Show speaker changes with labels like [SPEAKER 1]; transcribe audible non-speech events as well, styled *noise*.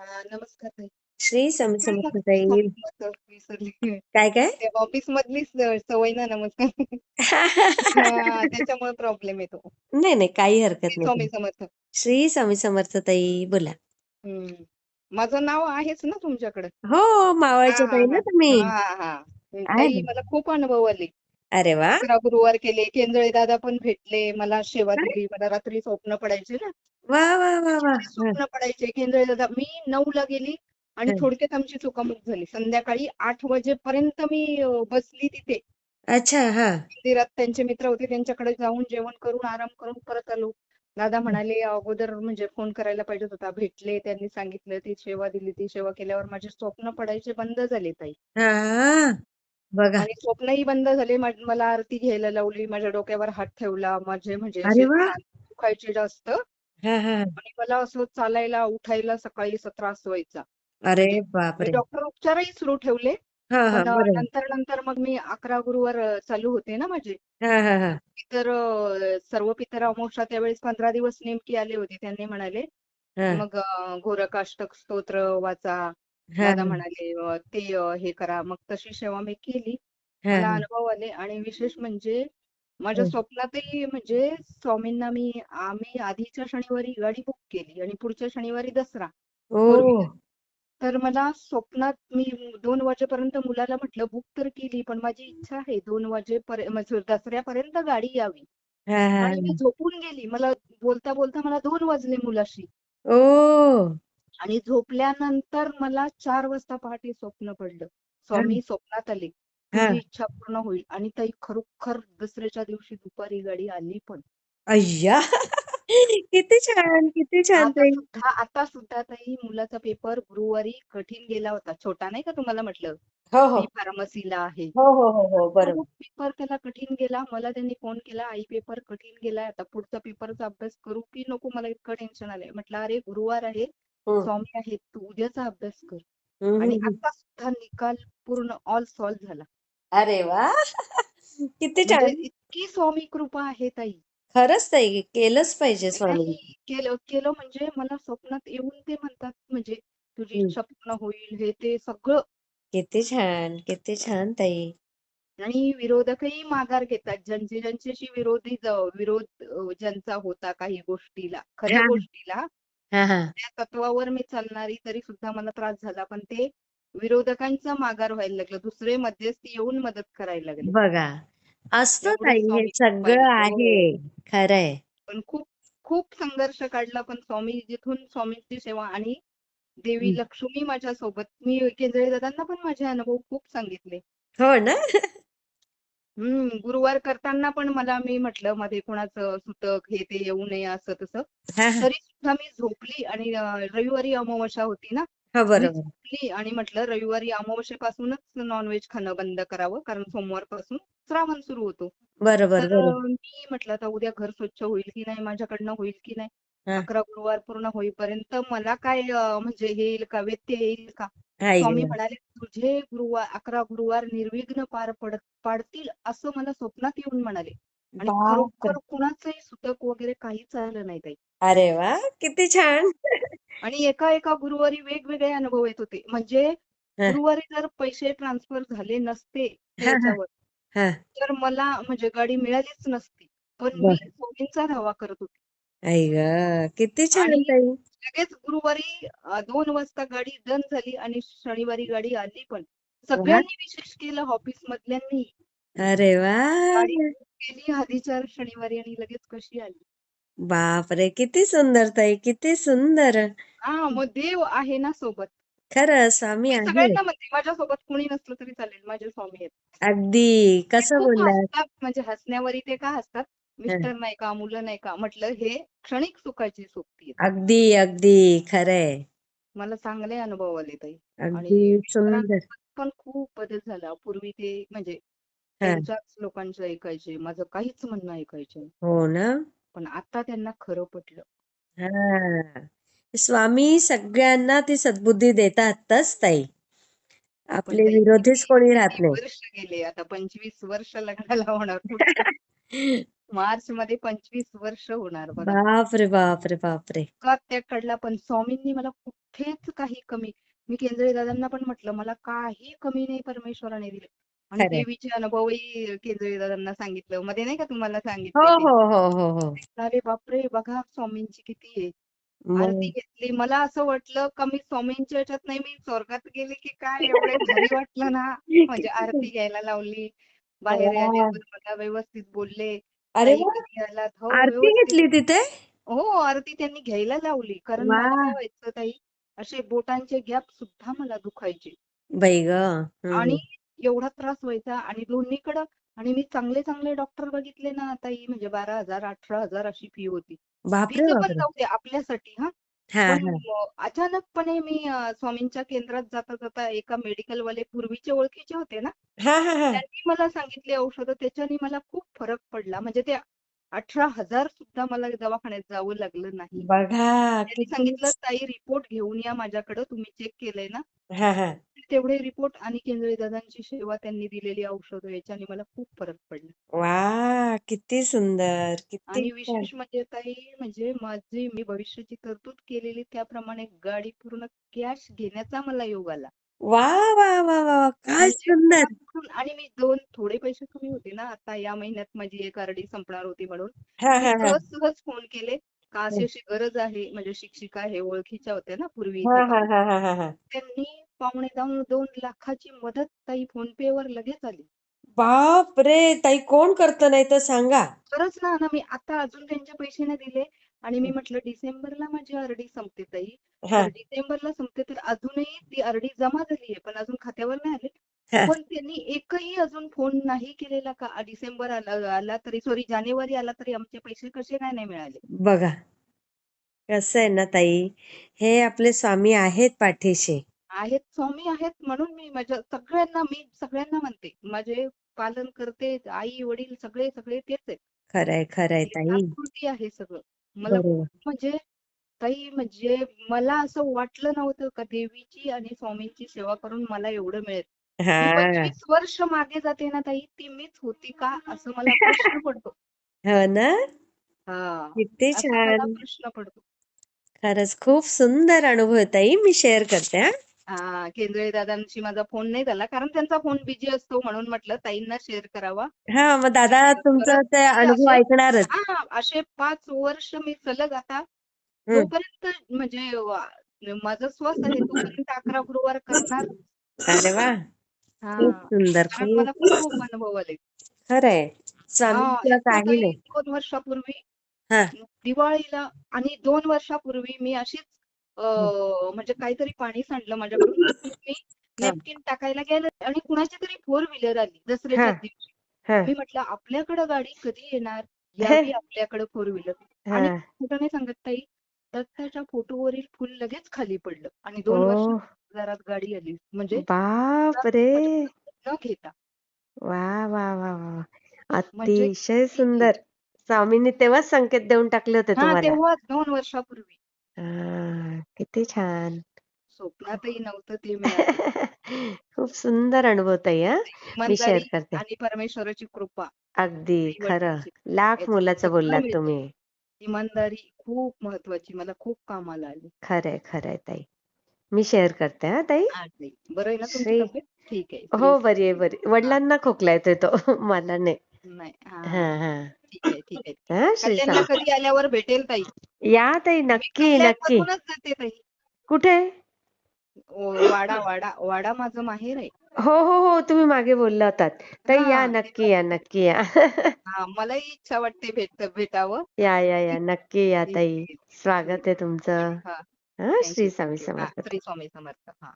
[SPEAKER 1] हा, नमस्कार ताई.
[SPEAKER 2] श्री स्वामी
[SPEAKER 1] काय
[SPEAKER 2] ताई
[SPEAKER 1] विसरले.
[SPEAKER 2] काय काय?
[SPEAKER 1] ते ऑफिस मधलीच सवय ना नमस्कार. *laughs* हा, त्याच्यामुळे प्रॉब्लेम येतो.
[SPEAKER 2] नाही नाही काही हरकत
[SPEAKER 1] श्री
[SPEAKER 2] नाही.
[SPEAKER 1] स्वामी
[SPEAKER 2] ताई.
[SPEAKER 1] समर्थ.
[SPEAKER 2] श्री स्वामी समर्थ ताई बोला.
[SPEAKER 1] हम्म. माझं नाव आहेच ना तुमच्याकडे?
[SPEAKER 2] हो मावळच्या
[SPEAKER 1] हा
[SPEAKER 2] ताई ना तुम्ही.
[SPEAKER 1] हा हा.
[SPEAKER 2] आहे
[SPEAKER 1] ताई
[SPEAKER 2] ना.
[SPEAKER 1] मला खूप अनुभव आले.
[SPEAKER 2] अरे वा.
[SPEAKER 1] अकरा गुरुवार केले केंजळे दादा पण भेटले मला सेवा
[SPEAKER 2] काय?
[SPEAKER 1] दिली मला रात्री स्वप्न पडायचे ना.
[SPEAKER 2] वा वा वा वा.
[SPEAKER 1] स्वप्न पडायचे केंजळे दादा मी नऊला गेली आणि
[SPEAKER 2] हं.
[SPEAKER 1] थोडक्यात आमची चुकामुक झाली. संध्याकाळी आठ वाजेपर्यंत मी अं, बसली तिथे.
[SPEAKER 2] अच्छा हा.
[SPEAKER 1] मंदिरात त्यांचे मित्र होते त्यांच्याकडे जाऊन जेवण करून आराम करून परत आलो. दादा म्हणाले अगोदर म्हणजे फोन करायला पाहिजे होता भेटले त्यांनी सांगितलं ती सेवा दिली ती सेवा केल्यावर माझे स्वप्न पडायचे बंद झाले ताई.
[SPEAKER 2] हा. बघा.
[SPEAKER 1] आणि स्वप्नही बंद झाले. मा- मला आरती घ्यायला लावली. माझ्या डोक्यावर हात ठेवला. माझे म्हणजे
[SPEAKER 2] अरे वा.
[SPEAKER 1] दुखायचे जास्त.
[SPEAKER 2] हा हा.
[SPEAKER 1] आणि मला असं चालायला उठायला सकाळी असा त्रास व्हायचा
[SPEAKER 2] अरे
[SPEAKER 1] म्हणजे मी
[SPEAKER 2] बापरे
[SPEAKER 1] डॉक्टर उपचारही सुरू ठेवले.
[SPEAKER 2] हा हा.
[SPEAKER 1] पण अं,
[SPEAKER 2] बरोबर.
[SPEAKER 1] नंतर नंतर मग मी अकरा गुरुवार अं, चालू होते ना माझे.
[SPEAKER 2] हा हा हा.
[SPEAKER 1] तर अं, सर्व पितर अमावस्या त्यावेळेस पंधरा दिवस नेमकी आले होते. त्यांनी म्हणाले
[SPEAKER 2] हा.
[SPEAKER 1] मग अं, गोरकाष्टक स्तोत्र वाचा. दादा म्हणाले अं, ते अं, हे करा. मग तशी सेवा मी केली.
[SPEAKER 2] हा.
[SPEAKER 1] मला
[SPEAKER 2] हा
[SPEAKER 1] अनुभव आले आणि विशेष म्हणजे माझ्या
[SPEAKER 2] हा.
[SPEAKER 1] स्वप्नातही म्हणजे स्वामींना मी आम्ही आधीच्या शनिवारी गाडी बुक केली आणि पुढच्या शनिवारी दसरा फोर तर मला स्वप्नात मी दोन वाजेपर्यंत मुलाला म्हटलं बुक तर केली पण माझी इच्छा आहे दोन वाजेपर्यंत म्हणजे दसऱ्यापर्यंत गाडी यावी.
[SPEAKER 2] हा हा.
[SPEAKER 1] आणि मी झोपून गेली. मला बोलता बोलता मला दोन वाजले मुलाशी. आणि झोपल्यानंतर मला चार वाजता पहाटे स्वप्न पडलं. स्वामी स्वप्नात आले. तुझी इच्छा पूर्ण होईल आणि ताई खरोखर दसऱ्याच्या दिवशी दुपारी गाडी आली पण.
[SPEAKER 2] अय्या! *laughs* किती छान किती छान
[SPEAKER 1] आता
[SPEAKER 2] ताई.
[SPEAKER 1] सुद्धा आता सुद्धा ताई मुलाचा पेपर गुरुवारी कठीण गेला होता. छोटा नाही का तुम्हाला म्हटलं?
[SPEAKER 2] हो हो.
[SPEAKER 1] बी फार्मसीला आहे.
[SPEAKER 2] हो हो हो हो बरोबर.
[SPEAKER 1] पेपर त्याला कठीण गेला. मला त्यांनी फोन केला आई पेपर कठीण गेलाय. आता पुढचा पेपरचा अभ्यास करू की नको? मला इतकं टेन्शन आलंय. म्हटलं अरे गुरुवार आहे.
[SPEAKER 2] हम्म,
[SPEAKER 1] स्वामी आहेत तू उद्याचा अभ्यास कर. आणि. आता सुद्धा निकाल पूर्ण ऑल सॉल्व्ह झाला.
[SPEAKER 2] अरे वा! किती
[SPEAKER 1] म्हणजे
[SPEAKER 2] छान.
[SPEAKER 1] इतकी स्वामी कृपा आहे ताई.
[SPEAKER 2] खरंच ताई केलंच पाहिजे स्वामी.
[SPEAKER 1] नाही केलं केलं म्हणजे मला स्वप्नात येऊन ते म्हणतात म्हणजे तुझी
[SPEAKER 2] हम्म.
[SPEAKER 1] इच्छा पूर्ण होईल हे ते सगळं.
[SPEAKER 2] किती छान किती छान ताई.
[SPEAKER 1] आणि विरोधकही माघार घेतात ज्यांचे ज्यांच्याशी विरोधी ज- विरोध अ, ज्यांचा होता काही गोष्टीला खऱ्या
[SPEAKER 2] हा
[SPEAKER 1] गोष्टीला
[SPEAKER 2] हा हा.
[SPEAKER 1] त्या तत्वावर मी चालणारी तरी सुद्धा मला त्रास झाला पण ते विरोधकांचा माघार व्हायला लागलं. दुसरे मध्यस्थी येऊन मदत करायला लागले.
[SPEAKER 2] बघा असतं
[SPEAKER 1] एवढं
[SPEAKER 2] ताई हे
[SPEAKER 1] स्वामी कृपा
[SPEAKER 2] सगळं
[SPEAKER 1] आहे हो
[SPEAKER 2] आहे. खरंय.
[SPEAKER 1] पण खूप खूप संघर्ष काढला पण स्वामी जिथून स्वामींची सेवा आणि देवी. लक्ष्मी माझ्या सोबत मी केंद्रे दादांना पण माझे अनुभव खूप सांगितले.
[SPEAKER 2] हो ना?
[SPEAKER 1] हम्म गुरुवार करताना पण मला मी म्हटलं मध्ये कोणाचं सुतक हे ते येऊ नये असं तसं.
[SPEAKER 2] हा हा.
[SPEAKER 1] तरी सुद्धा मी झोपली आणि अं, रविवारी अमावस्या होती ना
[SPEAKER 2] हो
[SPEAKER 1] मी
[SPEAKER 2] बरोबर.
[SPEAKER 1] झोपली आणि म्हटलं रविवारी अमावस्येपासूनच नॉनव्हेज खाणं बंद करावं कारण सोमवारपासून श्रावण सुरू होतो.
[SPEAKER 2] बरोबर
[SPEAKER 1] तर
[SPEAKER 2] बरोबर.
[SPEAKER 1] अं, मी म्हटलं आता उद्या घर स्वच्छ होईल की नाही? माझ्याकडनं होईल की नाही?
[SPEAKER 2] हा.
[SPEAKER 1] अकरा गुरुवार पूर्ण होईपर्यंत मला काय अं, म्हणजे हे येईल का? व्यत्यय येईल का? स्वामी
[SPEAKER 2] ग.
[SPEAKER 1] म्हणाले तुझे गुरुवार अकरा गुरुवार निर्विघ्न पार पडत पाडतील असं मला स्वप्नात येऊन म्हणाले. आणि
[SPEAKER 2] बापरे.
[SPEAKER 1] खरोखर कुणाचंही सुतक वगैरे काहीच आलं नाही ताई.
[SPEAKER 2] अरे वा किती छान.
[SPEAKER 1] आणि एका एका गुरुवारी वेगवेगळे अनुभव येत होते. म्हणजे
[SPEAKER 2] हा.
[SPEAKER 1] गुरुवारी जर पैसे ट्रान्सफर झाले नसते
[SPEAKER 2] हा हा. हा.
[SPEAKER 1] तर मला म्हणजे गाडी मिळालीच नसती. पण
[SPEAKER 2] बर.
[SPEAKER 1] मी स्वामींचा धावा करत होते.
[SPEAKER 2] आई ग किती छान
[SPEAKER 1] आणि
[SPEAKER 2] ताई
[SPEAKER 1] लगेच गुरुवारी अ, दोन वाजता गाडी डन झाली आणि शनिवारी गाडी आली पण. सगळ्यांनी विशेष केलं ऑफिस मधल्यांनी
[SPEAKER 2] अरे
[SPEAKER 1] गाडी आधीच्या शनिवारी आणि लगेच कशी आली.
[SPEAKER 2] बापरे किती सुंदर ताई किती सुंदर.
[SPEAKER 1] हा मग देव आहे ना सोबत.
[SPEAKER 2] खरं स्वामी
[SPEAKER 1] मी
[SPEAKER 2] आहे.
[SPEAKER 1] सगळ्यांना म्हणते माझ्यासोबत कोणी नसलं तरी चालेल माझे स्वामी आहेत.
[SPEAKER 2] अगदी
[SPEAKER 1] ते
[SPEAKER 2] कसं
[SPEAKER 1] खूप
[SPEAKER 2] बोललात?
[SPEAKER 1] हसतात म्हणजे हसण्यावरी ते का हसतात. मिस्टर नाही का मुलं नाही का म्हटलं हे क्षणिक सुखाची सोबती
[SPEAKER 2] अगदी अगदी. खरंय.
[SPEAKER 1] मला चांगले अनुभव आले ताई. आणि
[SPEAKER 2] अगदी सुंदर
[SPEAKER 1] पण खूप बदल झाला. पूर्वी ते म्हणजे
[SPEAKER 2] हा.
[SPEAKER 1] त्यांच्याच लोकांचं ऐकायचे माझं काहीच म्हणणं ऐकायचे. नाही.
[SPEAKER 2] हो ना?
[SPEAKER 1] पण आता त्यांना खरं पटलं.
[SPEAKER 2] हा. स्वामी सगळ्यांना ती सद्बुद्धी देतातच ताई.
[SPEAKER 1] पण
[SPEAKER 2] आपले
[SPEAKER 1] ताई
[SPEAKER 2] विरोधीच
[SPEAKER 1] किती
[SPEAKER 2] कोणी राहत
[SPEAKER 1] किती
[SPEAKER 2] नाही.
[SPEAKER 1] वर्ष गेले. आता पंचवीस वर्ष लग्नाला होणार *laughs* पुढच्या मार्च मध्ये पंचवीस वर्ष होणार बघा.
[SPEAKER 2] बापरे बापरे बापरे.
[SPEAKER 1] इतका त्याग काढला पण? स्वामींनी मला कुठेच काही कमी मी केंद्रे दादांना पण म्हटलं मला काही कमी नाही परमेश्वराने दिलं. आणि
[SPEAKER 2] खरंय.
[SPEAKER 1] देवीचे अनुभवही केंद्रे दादांना सांगितलं. मध्ये नाही का तुम्हाला
[SPEAKER 2] हो
[SPEAKER 1] सांगितले ते?
[SPEAKER 2] हो हो हो हो.
[SPEAKER 1] अरे बापरे बघा स्वामींची किती आहे.
[SPEAKER 2] मग?
[SPEAKER 1] आरती घेतली. मला असं वाटलं का मी स्वामींच्या ह्याच्यात नाही मी स्वर्गात गेले की काय? एवढे भारी वाटलं ना. म्हणजे आरती घ्यायला लावली. बाहेर
[SPEAKER 2] वा.
[SPEAKER 1] आल्यावर मला व्यवस्थित बोलले.
[SPEAKER 2] अरे
[SPEAKER 1] ताई आलात हो
[SPEAKER 2] आरती
[SPEAKER 1] व्यवस्थित
[SPEAKER 2] घेतली तिथे?
[SPEAKER 1] हो आरती त्यांनी घ्यायला लावली. कारण
[SPEAKER 2] वा.
[SPEAKER 1] मला काय व्हायचं ताई असे बोटांचे गॅप सुद्धा मला दुखायचे.
[SPEAKER 2] बाई ग.
[SPEAKER 1] आणि एवढा त्रास व्हायचा आणि दोन्हीकडं आणि मी चांगले चांगले डॉक्टर बघितले ना ताई म्हणजे बारा हजार अठरा हजार अशी फी होती.
[SPEAKER 2] बापरे
[SPEAKER 1] फीचं पण
[SPEAKER 2] बापरे.
[SPEAKER 1] जाऊ दे आपल्यासाठी हा.
[SPEAKER 2] हा
[SPEAKER 1] पण
[SPEAKER 2] हा.
[SPEAKER 1] अ, अचानकपणे मी अ, स्वामींच्या केंद्रात जाता जाता एका मेडिकल वाले पूर्वीचे ओळखीचे होते ना?
[SPEAKER 2] हा हा हा.
[SPEAKER 1] त्यांनी मला सांगितले औषधं त्याच्याने मला खूप फरक पडला. म्हणजे ते अठरा हजार सुद्धा मला दवाखान्यात जावं लागलं नाही.
[SPEAKER 2] बघा
[SPEAKER 1] त्यांनी सांगितलं ताई रिपोर्ट घेऊन या माझ्याकडं तुम्ही चेक केलंय ना?
[SPEAKER 2] हा हा.
[SPEAKER 1] तेवढे रिपोर्ट आणि केंद्रे दादांची सेवा त्यांनी दिलेली औषधं याच्याने मला खूप फरक पडला.
[SPEAKER 2] वा किती सुंदर किती
[SPEAKER 1] आणि
[SPEAKER 2] छान.
[SPEAKER 1] विशेष म्हणजे ताई म्हणजे माझी मी भविष्याची तरतूद केलेली त्याप्रमाणे गाडी पूर्ण कॅश घेण्याचा मला योग आला.
[SPEAKER 2] वा वा वा वा. काय
[SPEAKER 1] म्हणजे
[SPEAKER 2] सुंदर.
[SPEAKER 1] आणि मी दोन थोडे पैसे कमी होते ना आता या महिन्यात माझी एक आरडी संपणार होती म्हणून.
[SPEAKER 2] हा
[SPEAKER 1] मी
[SPEAKER 2] हा हा.
[SPEAKER 1] सहज सहज फोन केले का अशी अशी गरज आहे म्हणजे शिक्षिका हे ओळखीच्या होत्या ना पूर्वी
[SPEAKER 2] हा
[SPEAKER 1] इथे
[SPEAKER 2] हा हा हा हा हा.
[SPEAKER 1] त्यांनी पावणे दोन लाखाची मदत ताई फोन पे वर लगेच आली.
[SPEAKER 2] बाप रे ताई कोण करतं नाही तर सांगा.
[SPEAKER 1] खरंच ना ना मी आता अजून त्यांचे पैसे नाही दिले आणि मी म्हटलं डिसेंबरला माझी आरडी संपते ताई.
[SPEAKER 2] हा.
[SPEAKER 1] तर डिसेंबरला संपते तर अजूनही ती आरडी जमा झाली आहे पण अजून खात्यावर नाही आले.
[SPEAKER 2] हा.
[SPEAKER 1] पण त्यांनी एकही अजून फोन नाही केलेला का? आ, डिसेंबर आला आला तरी सॉरी जानेवारी आला तरी आमचे पैसे कसे काय नाही मिळाले?
[SPEAKER 2] बघा. कसं आहे ना ताई हे आपले स्वामी आहेत पाठीशी.
[SPEAKER 1] आहेत स्वामी आहेत म्हणून मी माझ्या सगळ्यांना मी सगळ्यांना म्हणते. माझे पालन करते आई वडील सगळे सगळे तेच आहेत.
[SPEAKER 2] खरंय खरंय ताई.
[SPEAKER 1] आकृती आहे सगळं. मला
[SPEAKER 2] बरोबर.
[SPEAKER 1] म्हणजे ताई म्हणजे मला असं वाटलं नव्हतं का देवीची आणि स्वामींची सेवा करून मला एवढं मिळेल. मी
[SPEAKER 2] हा
[SPEAKER 1] पंचवीस वर्ष मागे जाते ना ताई ती मीच होती का असं मला प्रश्न पडतो.
[SPEAKER 2] हो ना?
[SPEAKER 1] हा.
[SPEAKER 2] किती
[SPEAKER 1] असा मला
[SPEAKER 2] छान.
[SPEAKER 1] प्रश्न पडतो.
[SPEAKER 2] खरंच खूप सुंदर अनुभव ताई मी शेअर करते हा.
[SPEAKER 1] केंद्रे दादांशी माझा फोन नाही झाला. कारण त्यांचा फोन बिझी असतो म्हणून म्हटलं ताईंना शेअर करावा.
[SPEAKER 2] हा मग दादा तुमचं ते अनुभव ऐकणारच.
[SPEAKER 1] हा असे पाच वर्ष मी सलग आता.
[SPEAKER 2] हम्म.
[SPEAKER 1] जोपर्यंत म्हणजे माझं श्वास आहे तोपर्यंत अकरा गुरुवार करणार.
[SPEAKER 2] अरे वा.
[SPEAKER 1] हा
[SPEAKER 2] सुंदर
[SPEAKER 1] कारण मला
[SPEAKER 2] खूप.
[SPEAKER 1] खूप अनुभव आले.
[SPEAKER 2] खरंय. स्वामींचं
[SPEAKER 1] एकदा
[SPEAKER 2] काही
[SPEAKER 1] ताई
[SPEAKER 2] नाही
[SPEAKER 1] दोन वर्षापूर्वी
[SPEAKER 2] हा.
[SPEAKER 1] दिवाळीला आणि दोन वर्षापूर्वी मी अशीच म्हणजे काहीतरी पाणी सांडलं माझ्याकडून. मी नेपकिन टाकायला गेले आणि कुणाची तरी फोर व्हीलर आली दसऱ्याच्या दिवशी. मी म्हटलं आपल्याकडे गाडी कधी येणार? यावी आपल्याकडे फोर व्हीलर. आणि कुठं नाही सांगत ताई दत्ताच्या फोटोवरील फुल लगेच खाली पडलं आणि दोन वर्ष घरात गाडी आली. म्हणजे
[SPEAKER 2] बाप रे
[SPEAKER 1] न घेता.
[SPEAKER 2] वा वा वा वा
[SPEAKER 1] म्हणजे
[SPEAKER 2] अतिशय सुंदर. स्वामींनी तेव्हाच संकेत देऊन टाकले होते तुम्हाला.
[SPEAKER 1] तेव्हा दोन वर्षापूर्वी.
[SPEAKER 2] हा किती छान.
[SPEAKER 1] स्वप्नातही नव्हतं ते *laughs* मिळालं.
[SPEAKER 2] खूप सुंदर अनुभव ताई हा. मी शेअर
[SPEAKER 1] इमानदारी
[SPEAKER 2] करते.
[SPEAKER 1] आणि परमेश्वराची कृपा
[SPEAKER 2] अगदी खरं. लाख
[SPEAKER 1] याचं
[SPEAKER 2] मोलाचं
[SPEAKER 1] सगळं
[SPEAKER 2] बोललात
[SPEAKER 1] मिळतं.
[SPEAKER 2] तुम्ही.
[SPEAKER 1] इमानदारी खूप महत्वाची मला खूप कामाला आली.
[SPEAKER 2] खरंय खरंय ताई. मी शेअर करते हा ताई.
[SPEAKER 1] नाही बरं आहे ना तुमची
[SPEAKER 2] श्री
[SPEAKER 1] तब्येत? ठीक आहे.
[SPEAKER 2] हो
[SPEAKER 1] श्री
[SPEAKER 2] बरी आहे
[SPEAKER 1] स्वामी
[SPEAKER 2] बरी वडिलांना खोकला येतोय तो. *laughs* मला नाही.
[SPEAKER 1] नाही.
[SPEAKER 2] हा.
[SPEAKER 1] हा
[SPEAKER 2] हा.
[SPEAKER 1] ठीक आहे ठीक आहे.
[SPEAKER 2] हा श्री स्वामी
[SPEAKER 1] कधी आल्यावर भेटेल ताई?
[SPEAKER 2] या ताई
[SPEAKER 1] मी
[SPEAKER 2] नक्की नक्की.
[SPEAKER 1] कल्याणमधूनच जाते ताई.
[SPEAKER 2] कुठे?
[SPEAKER 1] ओ, वाडा वाडा वाडा माझं माहेर आहे.
[SPEAKER 2] हो हो हो तुम्ही मागे बोलला होतात ताई या
[SPEAKER 1] हा
[SPEAKER 2] नक्की
[SPEAKER 1] तेव्हा
[SPEAKER 2] या नक्की या. *laughs*
[SPEAKER 1] हा मलाही इच्छा वाटते भेट भेटावं.
[SPEAKER 2] या या या नक्की या ताई. स्वागत आहे तुमचं.
[SPEAKER 1] हा.
[SPEAKER 2] हा
[SPEAKER 1] थँक्यू
[SPEAKER 2] श्री स्वामी
[SPEAKER 1] थँक्यू. हा
[SPEAKER 2] समर्थ.
[SPEAKER 1] श्री स्वामी समर्थ. हा.